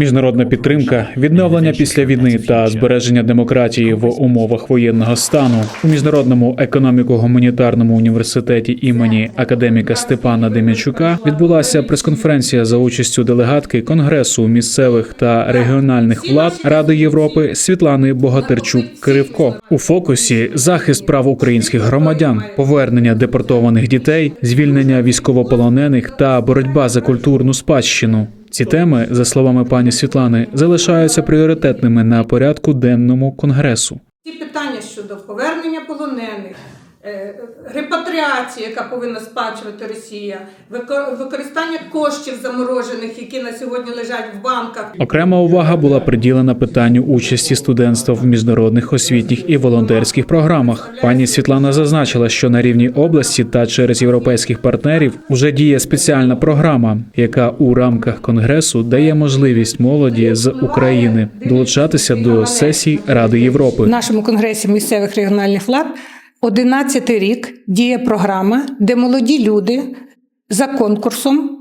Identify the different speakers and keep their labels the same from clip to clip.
Speaker 1: Міжнародна підтримка, відновлення після війни та збереження демократії в умовах воєнного стану у міжнародному економіко-гуманітарному університеті імені академіка Степана Дем'ячука відбулася прес-конференція за участю делегатки Конгресу місцевих та регіональних влад Ради Європи Світлани Богатирчук Кривко. У фокусі захист прав українських громадян, повернення депортованих дітей, звільнення військовополонених та боротьба за культурну спадщину. Ці теми, за словами пані Світлани, залишаються пріоритетними на порядку денному конгресу.
Speaker 2: Ті питання щодо повернення полонених, е, репатріації, яка повинна сплачувати Росія, використання коштів заморожених, які на сьогодні лежать в банках.
Speaker 1: Окрема увага була приділена питанню участі студентства в міжнародних освітніх і волонтерських програмах. Пані Світлана зазначила, що на рівні області та через європейських партнерів уже діє спеціальна програма, яка у рамках конгресу дає можливість молоді з України долучатися до сесій Ради Європи.
Speaker 3: В нашому конгресі місцевих регіональних влад 11 рік діє програма, де молоді люди за конкурсом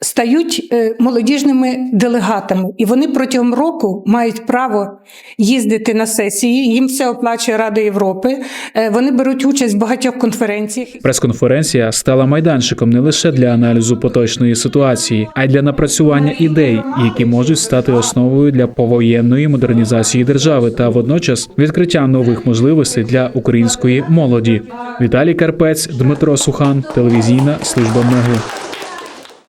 Speaker 3: стають е, молодіжними делегатами, і вони протягом року мають право їздити на сесії. Їм все оплачує Рада Європи. Е, Вони беруть участь в багатьох конференціях.
Speaker 1: Прес-конференція стала майданчиком не лише для аналізу поточної ситуації, а й для напрацювання ідей, які можуть стати основою для повоєнної модернізації держави та водночас відкриття нових можливостей для української молоді. Віталій Карпець, Дмитро Сухан, телевізійна служба МЕГУ.